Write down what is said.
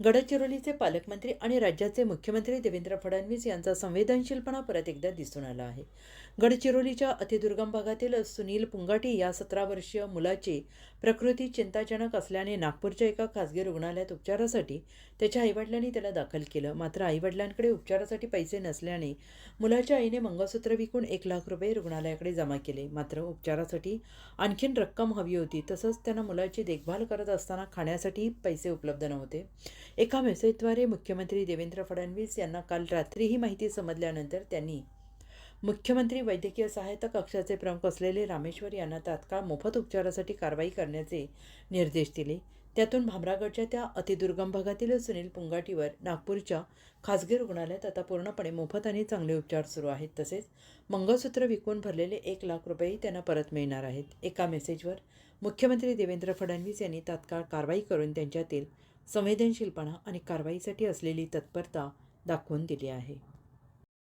गडचिरोलीचे पालकमंत्री आणि राज्याचे मुख्यमंत्री देवेंद्र फडणवीस यांचा संवेदनशीलपणा परत एकदा दिसून आला आहे. गडचिरोलीच्या अतिदुर्गम भागातील सुनील पुंगाटी या सतरा वर्षीय मुलाची प्रकृती चिंताजनक असल्याने नागपूरच्या एका खासगी रुग्णालयात उपचारासाठी त्याच्या आईवडिलांनी त्याला दाखल केलं. मात्र आईवडिलांकडे उपचारासाठी पैसे नसल्याने मुलाच्या आईने मंगळसूत्र विकून एक लाख रुपये रुग्णालयाकडे जमा केले. मात्र उपचारासाठी आणखीन रक्कम हवी होती तसंच त्यांना मुलाची देखभाल करत असताना खाण्यासाठी पैसे उपलब्ध नव्हते. एका मेसेजद्वारे मुख्यमंत्री देवेंद्र फडणवीस यांना काल रात्री ही माहिती समजल्यानंतर त्यांनी मुख्यमंत्री वैद्यकीय सहायता कक्षाचे प्रमुख असलेले रामेश्वर यांना तात्काळ मोफत उपचारासाठी कारवाई करण्याचे निर्देश दिले. त्यातून भामरागडच्या त्या अतिदुर्गम भागातील सुनील पुंगाटीवर नागपूरच्या खासगी रुग्णालयात आता पूर्णपणे मोफत आणि चांगले उपचार सुरू आहेत. तसेच मंगळसूत्र विकून भरलेले एक लाख रुपयेही त्यांना परत मिळणार आहेत. एका मेसेजवर मुख्यमंत्री देवेंद्र फडणवीस यांनी तात्काळ कारवाई करून त्यांच्यातील संवेदनशीलपणा आणि कारवाईसाठी असलेली तत्परता दाखवून दिली आहे.